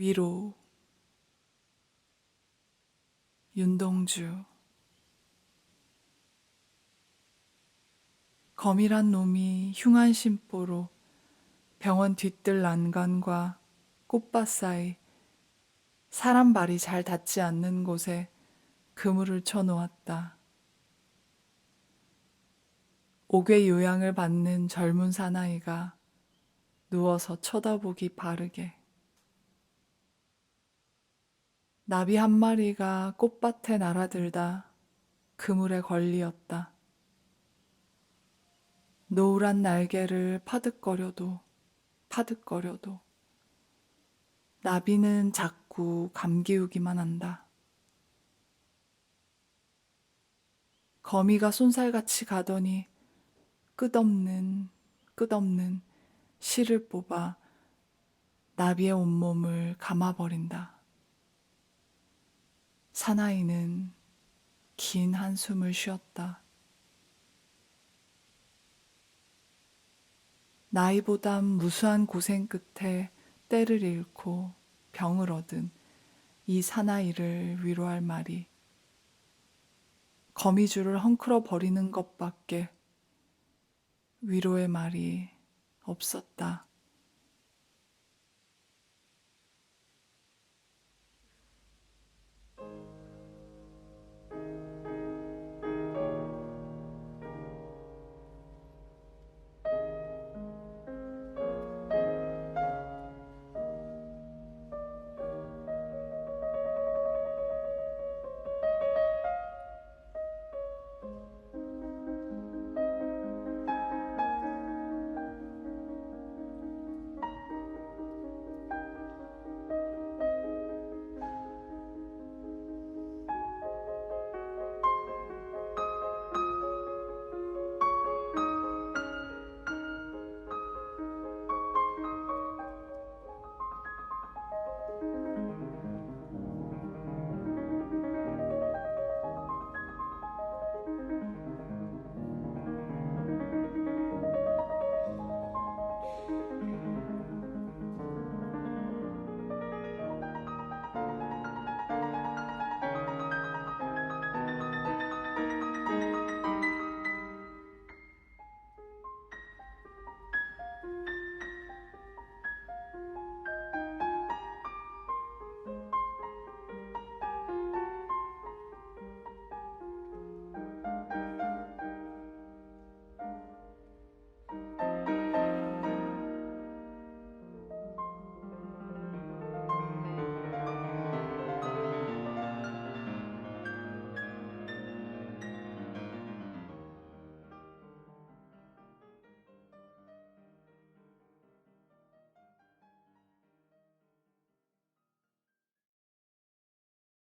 위로 윤동주 거미란 놈이 흉한 심보로 병원 뒤뜰 난간과 꽃밭 사이 사람 발이 잘 닿지 않는 곳에 그물을 쳐놓았다. 옥외 요양을 받는 젊은 사나이가 누워서 쳐다보기 바르게. 나비 한 마리가 꽃밭에 날아들다 그물에 걸리었다. 노을한 날개를 파득거려도 파득거려도 나비는 자꾸 감기우기만 한다. 거미가 쏜살같이 가더니 끝없는 끝없는 실을 뽑아 나비의 온몸을 감아버린다. 사나이는 긴 한숨을 쉬었다. 나이보단 무수한 고생 끝에 때를 잃고 병을 얻은 이 사나이를 위로할 말이 거미줄을 헝클어 버리는 것밖에 위로의 말이 없었다.